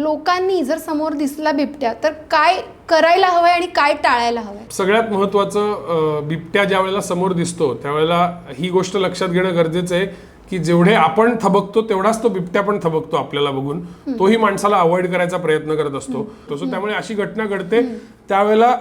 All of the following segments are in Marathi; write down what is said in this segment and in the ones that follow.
लोकांनी जर समोर दिसला बिबट्या तर काय करायला हवंय आणि काय टाळायला हवंय? सगळ्यात महत्वाचं बिबट्या ज्या वेळेला समोर दिसतो त्यावेळेला ही गोष्ट लक्षात घेणं गरजेचं आहे की जेवढे आपण थबकतो तेवढाच तो बिबट्या पण थबकतो आपल्याला बघून. तोही माणसाला अवॉइड करायचा प्रयत्न करत असतो. तसं त्यामुळे अशी घटना घडते. त्यावेळेला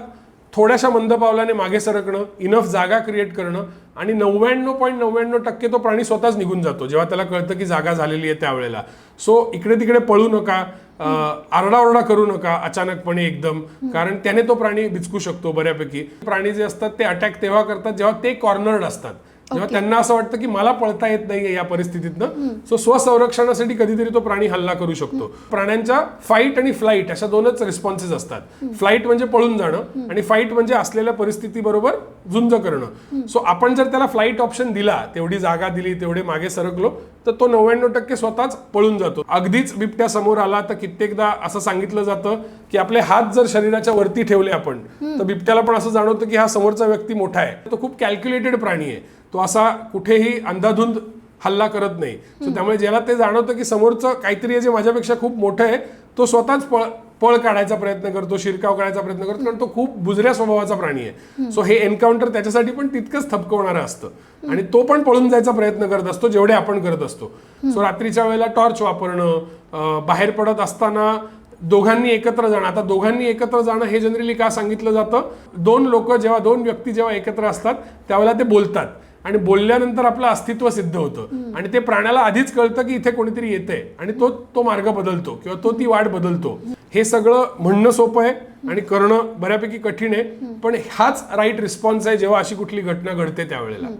थोड्याशा मंद पावलाने मागे सरकणं इनफ जागा क्रिएट करणं आणि नव्याण्णव पॉईंट नव्याण्णव टक्के तो प्राणी स्वतःच निघून जातो. जेव्हा त्याला कळतं की जागा झालेली आहे त्यावेळेला. सो इकडे तिकडे पळू नका. आरडाओरडा करू नका अचानकपणे एकदम. कारण त्याने तो प्राणी बिचकू शकतो बऱ्यापैकी. प्राणी जे असतात ते अटॅक तेव्हा करतात जेव्हा ते कॉर्नर्ड असतात. जेव्हा त्यांना असं वाटतं की मला पळता येत नाहीये या परिस्थितीतनं सो स्वसंरक्षणासाठी कधीतरी तो प्राणी हल्ला करू शकतो. प्राण्यांच्या फाईट आणि फ्लाईट अशा दोनच रिस्पॉन्सेस असतात. फ्लाईट म्हणजे पळून जाणं आणि फाईट म्हणजे असलेल्या परिस्थितीबरोबर झुंज करणं. सो आपण जर त्याला फ्लाईट ऑप्शन दिला तेवढी जागा दिली तेवढे मागे सरकलो तर तो नव्याण्णव टक्के स्वतःच पळून जातो. अगदीच बिबट्या समोर आला तर कित्येकदा असं सांगितलं जातं की आपले हात जर शरीराच्या वरती ठेवले आपण तर बिबट्याला पण असं जाणवतं की हा समोरचा व्यक्ती मोठा आहे. तो खूप कॅल्क्युलेटेड प्राणी आहे. तो असा कुठेही अंधाधुंद हल्ला करत नाही. सो त्यामुळे ज्याला ते जाणवतं की समोरचं काहीतरी आहे जे माझ्यापेक्षा खूप मोठं आहे तो स्वतःच पळ पळ काढायचा प्रयत्न करतो शिरकाव काढायचा प्रयत्न करतो कारण तो खूप बुजऱ्या स्वभावाचा प्राणी आहे. सो हे एन्काउंटर त्याच्यासाठी पण तितकंच थपकवणारं असतं. आणि तो पण पळून जायचा प्रयत्न करत असतो जेवढे आपण करत असतो. सो रात्रीच्या वेळेला टॉर्च वापरणं बाहेर पडत असताना दोघांनी एकत्र जाणं. आता दोघांनी एकत्र जाणं हे जनरली का सांगितलं जातं? दोन लोक जेव्हा दोन व्यक्ती जेव्हा एकत्र असतात त्यावेळेला ते बोलतात. आणि बोलल्यानंतर आपलं अस्तित्व सिद्ध होतं. आणि ते प्राण्याला आधीच कळतं की इथे कोणीतरी येतंय. आणि तो तो मार्ग बदलतो किंवा तो ती वाट बदलतो. हे सगळं म्हणणं सोपं आहे आणि करणं बऱ्यापैकी कठीण आहे. पण हाच राईट रिस्पॉन्स आहे जेव्हा अशी कुठली घटना घडते त्यावेळेला.